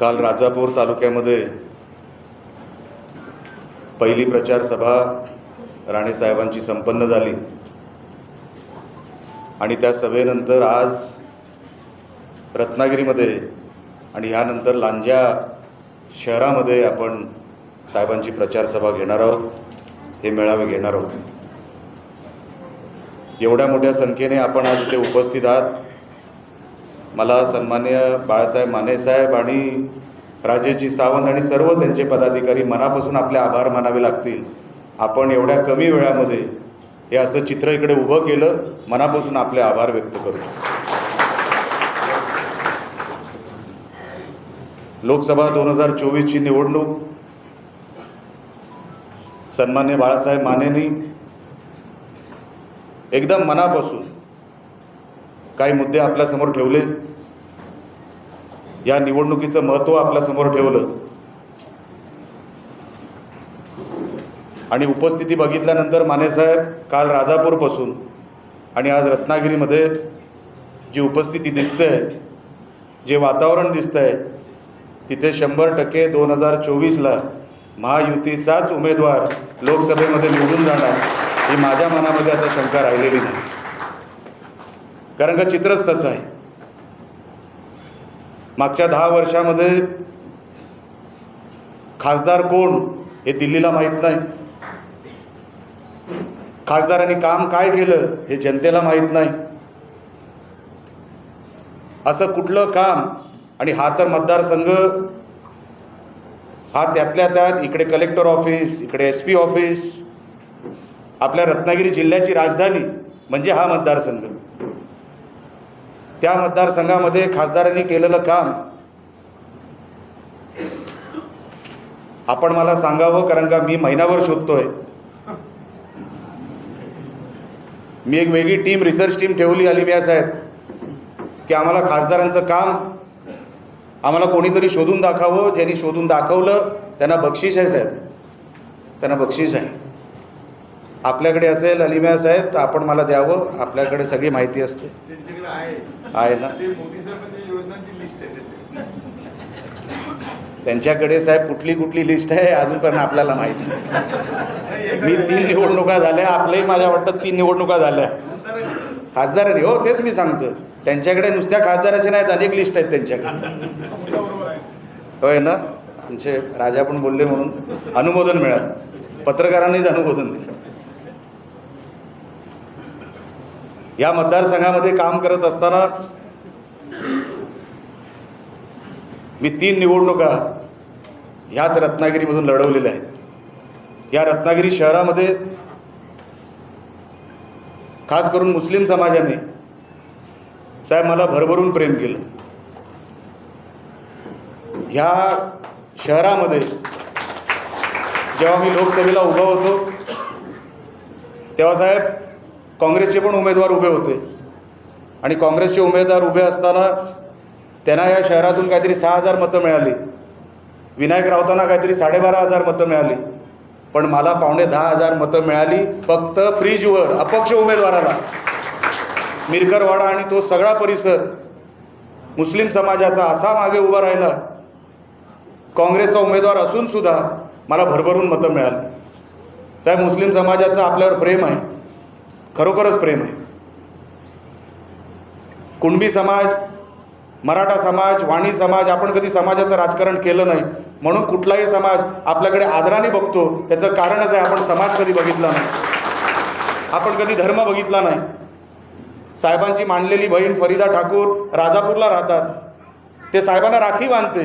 काल राजापूर तालुक्यामध्ये पहिली प्रचार सभा राणेसाहेबांची संपन्न झाली. आणि त्या सभेनंतर आज रत्नागिरीमध्ये आणि ह्यानंतर लांजा शहरामध्ये आपण साहेबांची प्रचारसभा घेणार आहोत. हे मेळावे घेणार आहोत. एवढ्या मोठ्या संख्येने आपण आज इथे उपस्थित आहात. मला सन्मान्य बाळासाहेब मानेसाहेब आणि राजेशजी सावंत आणि सर्व त्यांचे पदाधिकारी मनापासून आपले आभार मानावे लागतील. आपण एवढ्या कमी वेळामध्ये हे असं चित्र इकडे उभं केलं मनापासून आपले आभार व्यक्त करू. लोकसभा दोन हजार चोवीसची निवडणूक. सन्मान्य बाळासाहेब मानेनी. एकदम मनापासून काही मुद्दे आपल्यासमोर ठेवले. या निवडणुकीचं महत्त्व आपल्यासमोर ठेवलं. आणि उपस्थिती बघितल्यानंतर मानेसाहेब काल राजापूरपासून आणि आज रत्नागिरीमध्ये जी उपस्थिती दिसते जे वातावरण दिसतं आहे तिथे शंभर टक्के दोन हजार चोवीसला महायुतीचाच उमेदवार लोकसभेमध्ये निवडून जाणार ही माझ्या मनामध्ये आता शंका राहिलेली नाही. कारण का चित्रच तसं आहे. मागच्या दहा वर्षामध्ये खासदार कोण हे दिल्लीला माहीत नाही. खासदारांनी काम काय केलं हे जनतेला माहीत नाही. असं कुठलं काम आणि हा तर मतदारसंघ हा त्यातल्या त्यात इकडे कलेक्टर ऑफिस इकडे एस पी ऑफिस आपल्या रत्नागिरी जिल्ह्याची राजधानी म्हणजे हा मतदारसंघ. त्या मतदारसंघामध्ये खासदारांनी केलेलं काम. आपण मला सांगावं कारण का मी महिनाभर शोधतोय. मी एक वेगळी टीम रिसर्च टीम ठेवली आली मी साहेब की आम्हाला खासदारांचं काम आम्हाला कोणीतरी शोधून दाखवावं. ज्यांनी शोधून दाखवलं त्यांना बक्षीस आहे साहेब. त्यांना बक्षीस आहे. आपल्याकडे असेल अलिमिया साहेब तर आपण मला द्यावं. आपल्याकडे सगळी माहिती असते. आहे. ना. त्यांच्याकडे साहेब कुठली कुठली लिस्ट आहे अजूनपर्यंत आपल्याला माहीत मी तीन निवडणुका झाल्या आपल्याही माझ्या वाटतं तीन निवडणुका झाल्या. खासदारांनी. हो तेच मी सांगतो. त्यांच्याकडे नुसत्या खासदाराचे नाहीत अनेक लिस्ट आहेत त्यांच्याकडे. होय ना? आमचे राजा पण बोलले म्हणून अनुमोदन मिळालं. पत्रकारांनीच अनुमोदन दिलं. या मतदारसंघामध्ये काम करत असताना मी तीन निवडणुका ह्याच रत्नागिरीमधून लढवलेल्या आहेत. या रत्नागिरी शहरामध्ये खास करून मुस्लिम समाजाने साहेब मला भरभरून प्रेम केलं. ह्या शहरामध्ये जेव्हा मी लोकसभेला उभा होतो तेव्हा साहेब काँग्रेसचे पण उमेदवार उभे होते. आणि काँग्रेसचे उमेदवार उभे असताना त्यांना या शहरातून काहीतरी सहा हजार मतं मिळाली. विनायक राऊतांना काहीतरी साडेबारा हजार मतं मिळाली. पण मला पावणे दहा हजार मतं मिळाली फक्त फ्रीजवर अपक्ष उमेदवाराला. मिरकरवाडा आणि तो सगळा परिसर मुस्लिम समाजाचा असा मागे उभा राहिला. काँग्रेसचा उमेदवार असूनसुद्धा मला भरभरून मतं मिळाली. साहेब मुस्लिम समाजाचं आपल्यावर प्रेम आहे. खरोखरच प्रेम आहे. कुणबी समाज मराठा समाज वाणी समाज आपण कधी समाजाचं राजकारण केलं नाही म्हणून कुठलाही समाज आपल्याकडे आदराने बघतो त्याचं कारणच आहे आपण समाज कधी बघितला नाही. आपण कधी धर्म बघितला नाही. साहेबांची मांडलेली बहीण फरीदा ठाकूर राजापूरला राहतात. ते साहेबांना राखी बांधते.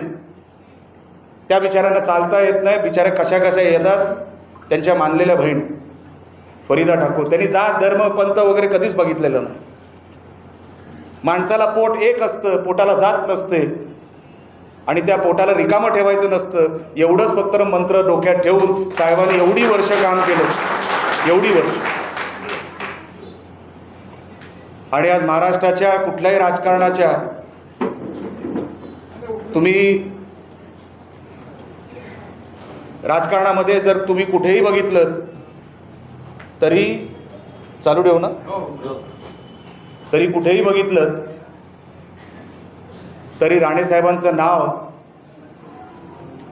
त्या बिचाऱ्यांना चालता येत नाही बिचाऱ्या कशा कशा येतात त्यांच्या मानलेल्या बहीण. फरीदा ठाकूर. त्यांनी जात धर्म पंत वगैरे कधीच बघितलेलं नाही. माणसाला पोट एक असतं पोटाला जात नसते. आणि त्या पोटाला रिकामं ठेवायचं नसतं. एवढंच फक्त मंत्र डोक्यात ठेवून साहेबांनी एवढी वर्ष काम केलं. एवढी वर्ष. आणि आज महाराष्ट्राच्या कुठल्याही राजकारणाच्या तुम्ही राजकारणामध्ये जर तुम्ही कुठेही बघितलं तरी चालू ठेवू ना. हो तरी कुठेही बघितलं तरी राणेसाहेबांचं नाव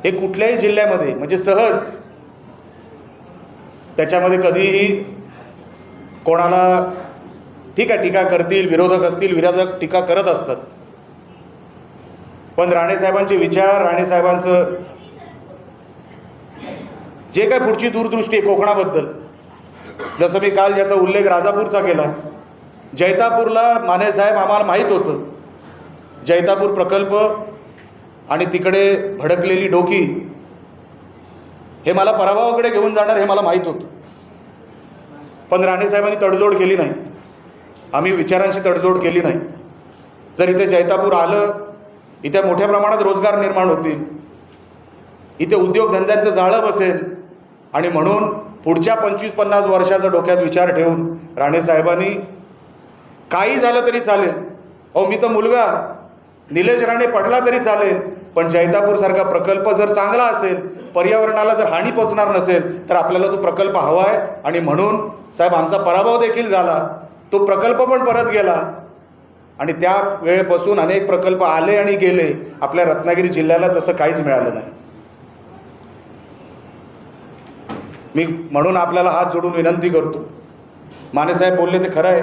हे कुठल्याही जिल्ह्यामध्ये म्हणजे सहज त्याच्यामध्ये कधीही कोणाला ठीक आहे टीका करतील विरोधक असतील विरोधक टीका करत असतात. पण राणेसाहेबांचे विचार राणेसाहेबांचं जे काय पुढची दूरदृष्टी आहे कोकणाबद्दल जसं मी काल ज्याचा उल्लेख राजापूरचा केला जैतापूरला मानेसाहेब आम्हाला माहीत होतं. जैतापूर प्रकल्प आणि तिकडे भडकलेली डोकी हे मला पराभवाकडे घेऊन जाणार हे मला माहीत होतं. पण राणेसाहेबांनी तडजोड केली नाही. आम्ही विचारांशी तडजोड केली नाही. जर इथे जैतापूर आलं इथे मोठ्या प्रमाणात रोजगार निर्माण होतील. इथे उद्योगधंद्यांचं जाळं बसेल. आणि म्हणून पुढच्या पंचवीस पन्नास वर्षाचा डोक्यात विचार ठेवून राणेसाहेबांनी काही झालं तरी चालेल. अहो मी तर मुलगा. निलेश राणे पडला तरी चालेल. पण जैतापूरसारखा प्रकल्प जर चांगला असेल पर्यावरणाला जर हानी पोचणार नसेल तर आपल्याला तो प्रकल्प हवा आहे. आणि म्हणून साहेब आमचा पराभव देखील झाला. तो प्रकल्प पण परत गेला. आणि त्या वेळेपासून अनेक प्रकल्प आले आणि गेले. आपल्या रत्नागिरी जिल्ह्याला तसं काहीच मिळालं नाही. मी म्हणून आपल्याला हात जोडून विनंती करतो. मानेसाहेब बोलले ते खरं आहे.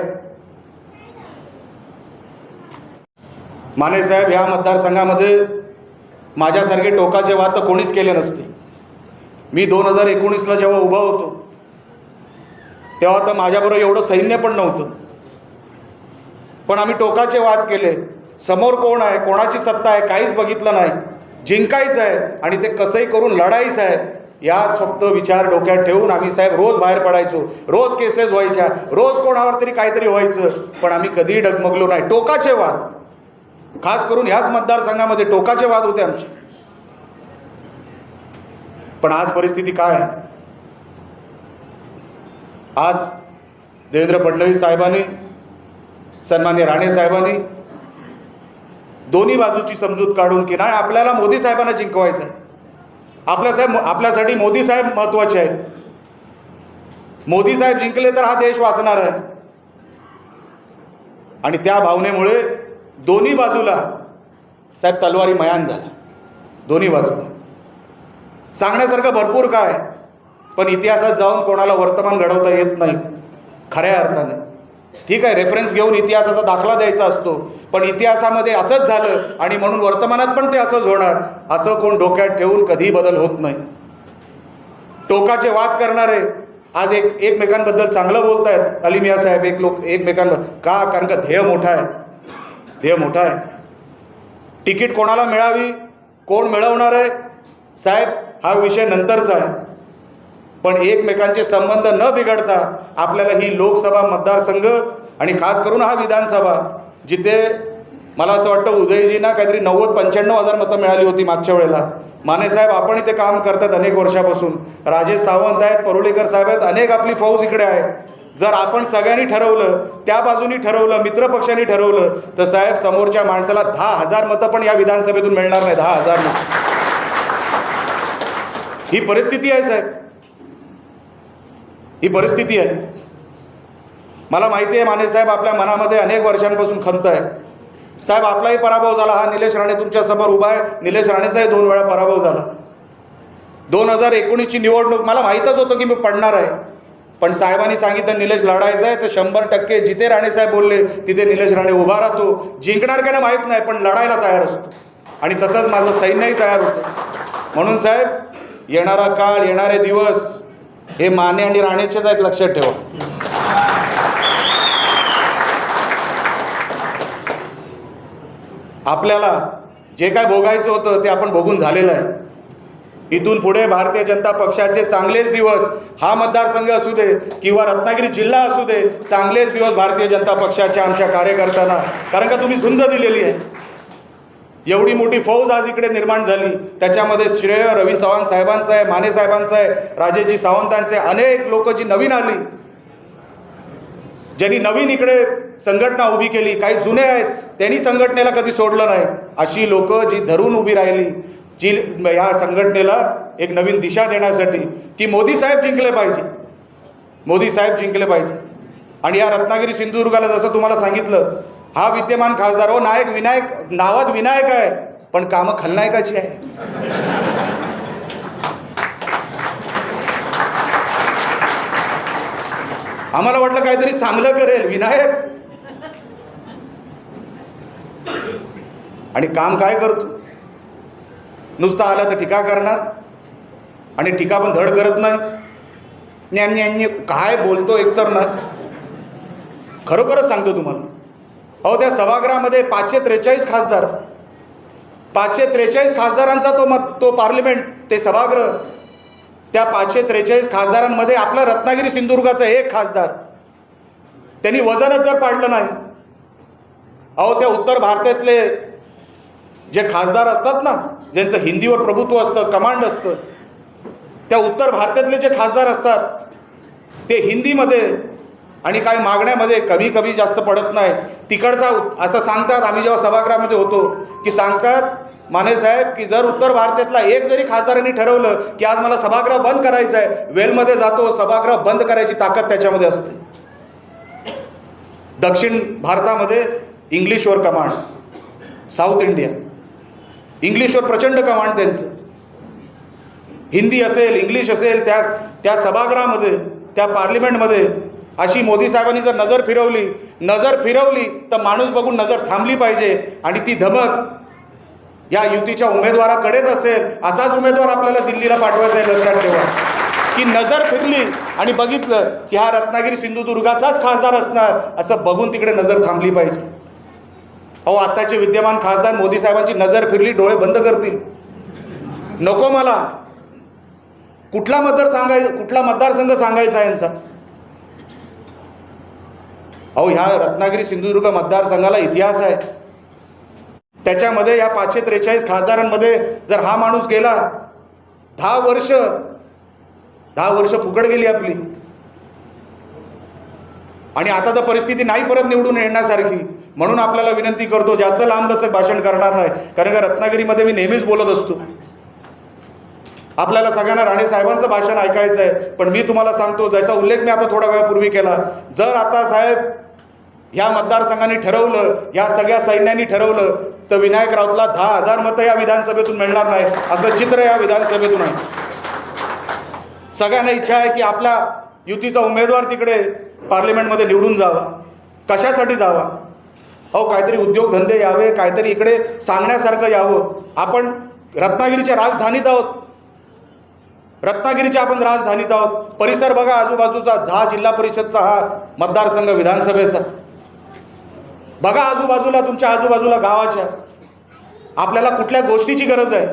मानेसाहेब ह्या मतदारसंघामध्ये माझ्यासारखे टोकाचे वाद तर कोणीच केले नसते. मी दोन हजार एकोणीसला जेव्हा उभा होतो तेव्हा तर माझ्याबरोबर एवढं सैन्य पण नव्हतं. पण आम्ही टोकाचे वाद केले. समोर कोण आहे कोणाची सत्ता आहे काहीच बघितलं नाही. जिंकायचं आहे आणि ते कसंही करून लढायचं आहे याच फक्त विचार डोक्यात ठेवून आम्ही साहेब रोज बाहेर पडायचो. रोज केसेस व्हायच्या. रोज कोणावर तरी काहीतरी व्हायचं. पण आम्ही कधीही डगमगलो नाही. टोकाचे वाद. खास करून ह्याच मतदारसंघामध्ये टोकाचे वाद होते आमचे. पण आज परिस्थिती काय? आहे आज देवेंद्र फडणवीस साहेबांनी सन्मान्य राणे साहेबांनी दोन्ही बाजूची समजूत काढून की नाही आपल्याला मोदी साहेबांना जिंकवायचं आहे आपल्या साहेब आपल्यासाठी मोदी साहेब महत्त्वाचे आहेत. मोदी साहेब जिंकले तर हा देश वाचणार आहे. आणि त्या भावनेमुळे दोन्ही बाजूला साहेब तलवारी मयान झाला. दोन्ही बाजूला. सांगण्यासारखं भरपूर काय पण इतिहासात जाऊन कोणाला वर्तमान घडवता येत नाही खऱ्या अर्थाने. ठीक आहे रेफरन्स घेऊन इतिहासाचा दाखला द्यायचा असतो पण इतिहासामध्ये असंच झालं आणि म्हणून वर्तमानात पण ते असंच होणार. असं कोण डोक्यात ठेवून कधीही बदल होत नाही. टोकाचे वाद करणारे आज एक एकमेकांबद्दल चांगलं बोलत आहेत अलिमिया साहेब एक लोक एकमेकांबद्दल का? कारण का ध्येय मोठा आहे. ध्येय मोठा आहे. तिकीट कोणाला मिळावी? कोण मिळवणार आहे? साहेब हा विषय नंतरचा आहे. पण एकमेकांचे संबंध न बिघडता आपल्याला ही लोकसभा मतदारसंघ आणि खास करून हा विधानसभा जिथे मला असं वाटतं उदयजींना काहीतरी नव्वद पंच्याण्णव हजार मतं मिळाली होती मागच्या वेळेला. मानेसाहेब आपण इथे काम करतात अनेक वर्षापासून. राजेश सावंत आहेत परुळेकर साहेब आहेत अनेक आपली फौज इकडे आहे जर आपण सगळ्यांनी ठरवलं त्या बाजूनी ठरवलं मित्रपक्षांनी ठरवलं तर साहेब समोरच्या माणसाला दहा हजार मतं पण या विधानसभेतून मिळणार नाही दहा हजार मतं. ही परिस्थिती आहे साहेब. ही परिस्थिती आहे. मला माहिती आहे माने साहेब आपल्या मनामध्ये अनेक वर्षांपासून खंत आहे. साहेब आपलाही पराभव झाला. हा निलेश राणे तुमच्यासमोर उभा आहे. निलेश राणेचाही दोन वेळा पराभव झाला. दोन हजार एकोणीसची निवडणूक मला माहीतच होतं की मी पडणार आहे. पण साहेबांनी सांगितलं निलेश लढायचं आहे तर शंभर टक्के जिथे राणेसाहेब बोलले तिथे निलेश राणे उभा राहतो. जिंकणार का नाही माहीत नाही पण लढायला तयार असतो. आणि तसंच माझं सैन्यही तयार होतं. म्हणून साहेब येणारा काळ येणारे दिवस हे माने आणि राणेचेच आहेत लक्षात ठेवा. आपल्याला जे काय भोगायचं होतं ते आपण भोगून झालेलं आहे. इथून पुढे भारतीय जनता पक्षाचे चांगलेच दिवस हा मतदारसंघ असू दे किंवा रत्नागिरी जिल्हा असू दे चांगलेच दिवस भारतीय जनता पक्षाच्या आमच्या कार्यकर्त्यांना. कारण का तुम्ही झुंज दिलेली आहे. एवढी मोठी फौज आज इकडे निर्माण झाली. त्याच्यामध्ये श्रेय रवींद्र चव्हाण साहेबांचं आहे माने साहेबांचं आहे राजेजी सावंतांचे अनेक लोक जी नवीन आली. ज्यांनी नवीन इकडे संघटना उभी केली काही जुने आहेत त्यांनी संघटनेला कधी सोडलं नाही. अशी लोक जी धरून उभी राहिली जी ह्या संघटनेला एक नवीन दिशा देण्यासाठी की मोदी साहेब जिंकले पाहिजे. मोदी साहेब जिंकले पाहिजे. आणि या रत्नागिरी सिंधुदुर्गाला जसं तुम्हाला सांगितलं हा विद्यमान खासदार हो नायक विनायक नावात विनायक आहे पण कामं खलनायकाची आहे. आम्हाला वाटलं काहीतरी चांगलं करेल विनायक. आणि काम काय करतो? नुसता आला तर टीका करणार? आणि टीका पण धड करत नाही? न्यान यांनी काय बोलतो एकतर ना? खरोखरच सांगतो तुम्हाला. अहो त्या सभागृहामध्ये पाचशे त्रेचाळीस खासदार. पाचशे त्रेचाळीस खासदारांचा तो मत तो पार्लिमेंट ते सभागृह. त्या पाचशे त्रेचाळीस खासदारांमध्ये आपला रत्नागिरी सिंधुदुर्गाचा एक खासदार. त्यांनी वजनच जर पाडलं नाही अहो त्या उत्तर भारतातले जे खासदार असतात ना ज्यांचं हिंदीवर प्रभुत्व असतं कमांड असतं त्या उत्तर भारतातले जे खासदार असतात ते हिंदीमध्ये आणि काही मागण्यामध्ये कमी कमी जास्त पडत नाही. तिकडचा उत- असं सांगतात आम्ही जेव्हा सभागृहामध्ये होतो की सांगतात माने साहेब की जर उत्तर भारतातला एक जरी खासदारांनी ठरवलं की आज मला सभागृह बंद करायचं आहे वेलमध्ये जातो सभागृह बंद करायची ताकद त्याच्यामध्ये असते. दक्षिण भारतामध्ये इंग्लिशवर कमांड साऊथ इंडिया. इंग्लिशवर प्रचंड कमांड त्यांचं. हिंदी असेल इंग्लिश असेल त्या त्या सभागृहामध्ये त्या पार्लिमेंटमध्ये अशी मोदी साहेबांनी जर नजर फिरवली नजर फिरवली तर माणूस बघून नजर थांबली पाहिजे आणि ती धमक या युतीच्या उमेदवाराकडेच असेल असाच उमेदवार आपल्याला दिल्लीला पाठवायचा आहे लक्षात ठेवा. की नजर फिरली आणि बघितलं की हा रत्नागिरी सिंधुदुर्गाचाच खासदार असणार असं बघून तिकडे नजर थांबली पाहिजे. अहो आत्ताचे विद्यमान खासदार मोदी साहेबांची नजर फिरली डोळे बंद करतील. नको मला. कुठला मतदार सांगाय कुठला मतदारसंघ सांगायचा आहे यांचा? अहो ह्या रत्नागिरी सिंधुदुर्ग मतदारसंघाला इतिहास आहे. त्याच्यामध्ये या पाचशे त्रेचाळीस खासदारांमध्ये जर हा माणूस गेला दहा वर्ष दहा वर्ष फुकट गेली आपली. आणि आता तर परिस्थिती नाही परत निवडून येण्यासारखी. म्हणून आपल्याला विनंती करतो जास्त लांबलचक भाषण करणार नाही. कारण का रत्नागिरीमध्ये मी नेहमीच बोलत असतो. आपल्याला सगळ्यांना राणे साहेबांचं भाषण ऐकायचं आहे पण मी तुम्हाला सांगतो ज्याचा उल्लेख मी आता थोड्या वेळापूर्वी केला. जर आता साहेब ह्या मतदारसंघाने ठरवलं ह्या सगळ्या सैन्यांनी ठरवलं तर विनायक राऊतला दहा हजार मतं या विधानसभेतून मिळणार नाही असं चित्र या विधानसभेतून आहे. सगळ्यांना इच्छा आहे की आपला युतीचा उमेदवार तिकडे पार्लिमेंटमध्ये निवडून जावा. कशासाठी जावा? अहो काहीतरी उद्योगधंदे यावे काहीतरी इकडे सांगण्यासारखं यावं. आपण रत्नागिरीच्या राजधानीत आहोत. रत्नागिरीच्या आपण राजधानीत आहोत. परिसर बघा आजूबाजूचा दहा जिल्हा परिषदचा हा मतदारसंघ विधानसभेचा. बघा आजूबाजूला तुमच्या आजूबाजूला गावाच्या. आपल्याला कुठल्या गोष्टीची गरज आहे?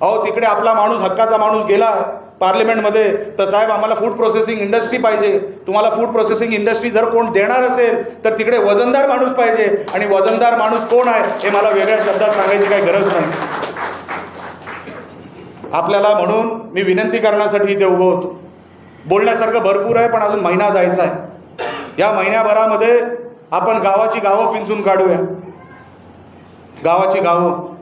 अहो तिकडे आपला माणूस हक्काचा माणूस गेला पार्लिमेंटमध्ये तर साहेब आम्हाला फूड प्रोसेसिंग इंडस्ट्री पाहिजे. तुम्हाला फूड प्रोसेसिंग इंडस्ट्री जर कोण देणार असेल तर तिकडे वजनदार माणूस पाहिजे. आणि वजनदार माणूस कोण आहे हे मला वेगळ्या शब्दात सांगायची काही गरज नाही. आपल्याला म्हणून मी विनंती करण्यासाठी इथे उभं होतो. बोलण्यासारखं भरपूर आहे पण अजून महिना जायचा आहे. या महिन्याभरामध्ये आपण गावाची गावं पिंचून काढूया. गावाची गावं.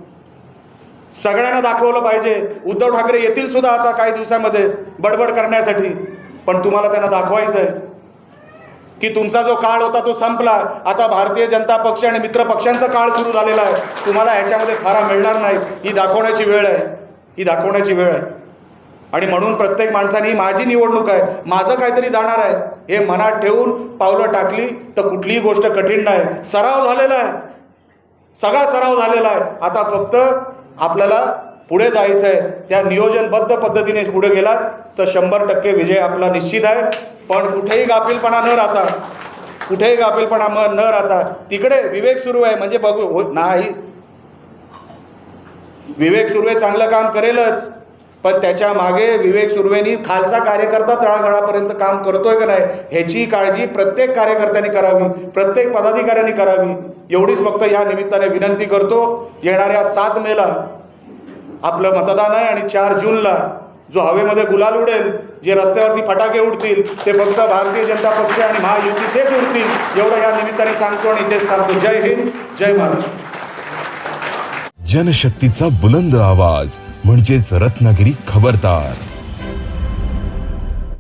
सगळ्यांना दाखवलं पाहिजे. उद्धव ठाकरे येतील सुद्धा आता काही दिवसामध्ये बडबड करण्यासाठी. पण तुम्हाला त्यांना दाखवायचं आहे की तुमचा जो काळ होता तो संपला. आता भारतीय जनता पक्ष आणि मित्र पक्षांचा काळ सुरू झालेला आहे. तुम्हाला ह्याच्यामध्ये थारा मिळणार नाही. ही दाखवण्याची वेळ आहे. ही दाखवण्याची वेळ आहे. आणि म्हणून प्रत्येक माणसाने ही माझी निवडणूक आहे. माझं काहीतरी जाणार आहे. हे मनात ठेवून पावलं टाकली तर कुठलीही गोष्ट कठीण नाही. सराव झालेला आहे. सगळा सराव झालेला आहे. आता फक्त आपल्याला पुढे जायचं आहे. त्या नियोजनबद्ध पद्धतीने पुढे गेलात तर शंभर टक्के विजय आपला निश्चित आहे. पण कुठेही गाफीलपणा न राहता कुठेही गाफीलपणा मग न राहता तिकडे विवेक सुरू आहे. म्हणजे बघू हो नाही. विवेक सुर्वे चांगलं काम करेलच. पण त्याच्यामागे विवेक सुर्वेनी खालचा कार्यकर्ता तळागळापर्यंत काम करतोय का नाही ह्याची काळजी प्रत्येक कार्यकर्त्यांनी करावी प्रत्येक पदाधिकाऱ्यांनी करावी. एवढीच फक्त या निमित्ताने विनंती करतो येणाऱ्या सात मेला आपलं मतदान आहे आणि चार जूनला जो हवेमध्ये गुलाल उडेल जे रस्त्यावरती फटाके उडतील ते फक्त भारतीय जनता पक्ष आणि महायुतीचेच उडतील एवढं या निमित्ताने सांगतो आणि इथेच सांगतो जय हिंद जय महाराष्ट्र. जनशक्तीचा बुलंद आवाज म्हणजेच रत्नागिरी खबरदार.